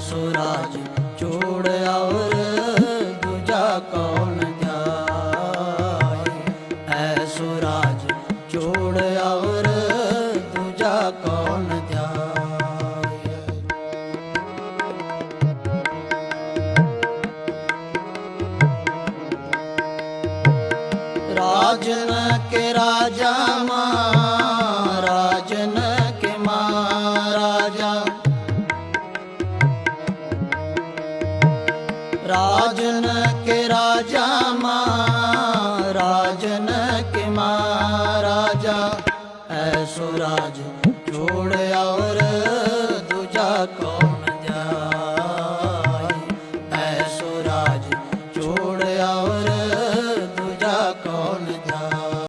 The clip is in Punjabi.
ਸੁਰਾਜ ਚੋੜ ਆਵਰ, ਦੂਜਾ ਕੌਣ ਧਿਆਏ ਐ ਸੁਰਾਜ ਛੋੜ ਆਵਰ, ਦੂਜਾ ਕੌਣ ਧਿਆਏ ਰਾਜਨ ਕੇ ਰਾਜਾ ਮਾ ਰਾਜਨ ਕੇ ਰਾਜਾ ਮਾ ਰਾਜਨ ਕੇ ਮਾ ਰਾਜਾ। ਐਸੋ ਰਾਜ ਛੋੜ ਔਰ ਦੂਜਾ ਕੋ